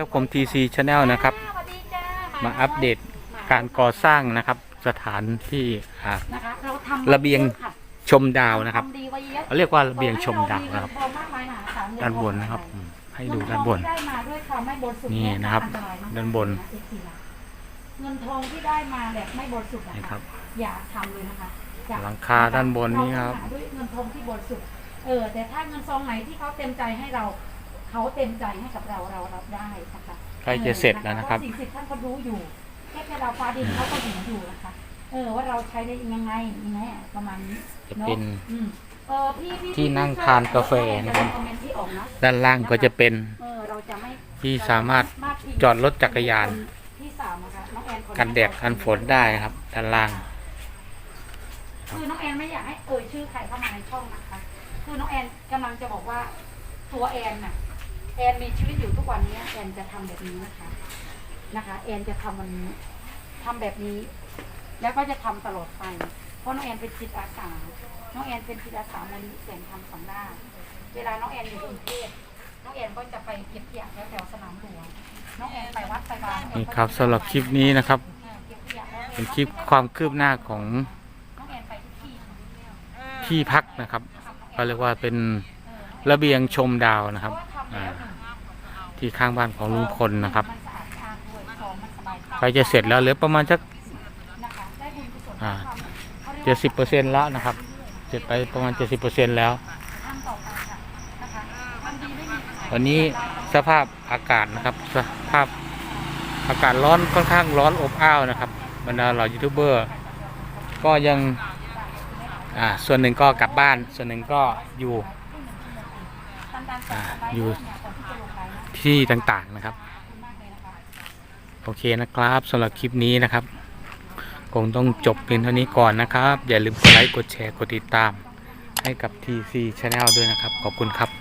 ครับผม TC Channel นะครับสวัสดีจ้ามามาอัปเดตการก่อสร้างนะครับ สถานที่อ่านะคะเราทำระเบียงค่ะชมดาวนะครับทำดีไว้เยอะเขาเรียกว่าระเบียงชมดาวนะครับขอให้เามีเงินทองมากมายมหาศาลด้านบนนะครับอืมให้ดูด้านบนเงิทองที่ได้มาด้วยความไม่บริสุทธิ์นี่นะครับอัตรายมกด้านบนะ FC นะเงินทองที่ได้มาแบบไม่บริสุทธิ์นะนี่ครัคะบอย่าทำเลยนะคะอย่หลังคาด้านบนนี่ครับเาต้องหาด้วยเงินทองที่บริสุทธิ์เออแต่ถ้าเงินซองไหนที่เขาเต็มใจให้เรา เขาเต็มใจให้กับเราเรารับได้นะคะใกล้จะเสร็จแล้วนะครับเพาสิ่งศักดิ์สิทธิ์ท่านก็รู้อยู่แค่แค่เราฟ้าดินเขาก็เห็นอยู่นะคะเออว่าเราใช้ได้ยังไงยังไงอะประมาณนี้จะเนาะเป็นอืมเออพี่พี่ที่นั่งทานกาแฟนะครับจมีคอมเมนต์ที่ออกนะด้านล่างก็จะเป็นเออเราจะไม่ที่สามารถพดพิงจอดรถจักรยานที่สามนะคะน้องแอนขออญาตกันแดดกันฝนได้นะครับ ด้านล่าง คือน้องแอนไม่อยากให้เอ่ยชื่อใครเข้ามาในช่องนะคะ คือน้องแอนกำลังจะบอกว่าตัวแอนน่ะ แอนมีชีวิตอยู่ทุกวันนี้แอนจะทำแบบนี้นะคะนะคะแอนจะทำวันนี้ทำแบบนี้ แล้วก็จะทำตลอดไป เพราะน้องแอนเป็นจิตอาสา น้องแอนเป็นจิตอาสามูลนิธิเสียงธรรมสองด้านเวลาน้องแอนอยู่กรุงเทพน้องแอนก็จะไปเก็บขยะแถวแถวๆสนามหลวงน้องแอนไปวัดไปบางนี่ครับสำหรับคลิปนี้นะครับเก็บขยะแล้วเป็นคลิปความคืบหน้าของน้องแอนไปทุกที่ที่พักนะครับก็เรียกว่าเป็นระเบียงชมดาวนะครับ ที่ข้างบ้านของลุงพลนะครับมันสะอาดสะอาดด้วยสองมันสบายตาใกล้จะเสร็จแล้วเหลือประมาณสักนะคะได้บุญกุศลอ่าทำเขาเรียกเจ็ดว่าสิบเปอร์เซ็นต์แล้วนะครับ เสร็จไปประมาณเจ็ดสิบเปอร์เซ็นต์แล้วทำต่อไปค่ะนะคะทำดีไม่มีขายวันนี้สภาพอากาศนะครับ สภาพอากาศร้อนค่อนข้างร้อนอบอ้าวนะครับบรรดาเหล่ายูทูบเบอร์ ก็ยังอ่าส่วนหนึ่งก็กลับบ้าน ส่วนหนึ่งก็อยู่ทำตามส อยู่ที่ต่างๆนะครับ โอเคนะครับสำหรับคลิปนี้นะครับ คงต้องจบเพียงเท่านี้ก่อนนะครับ อย่าลืมกดไลค์กดแชร์กดติดตาม ให้กับ TC Channel ด้วยนะครับ ขอบคุณครับ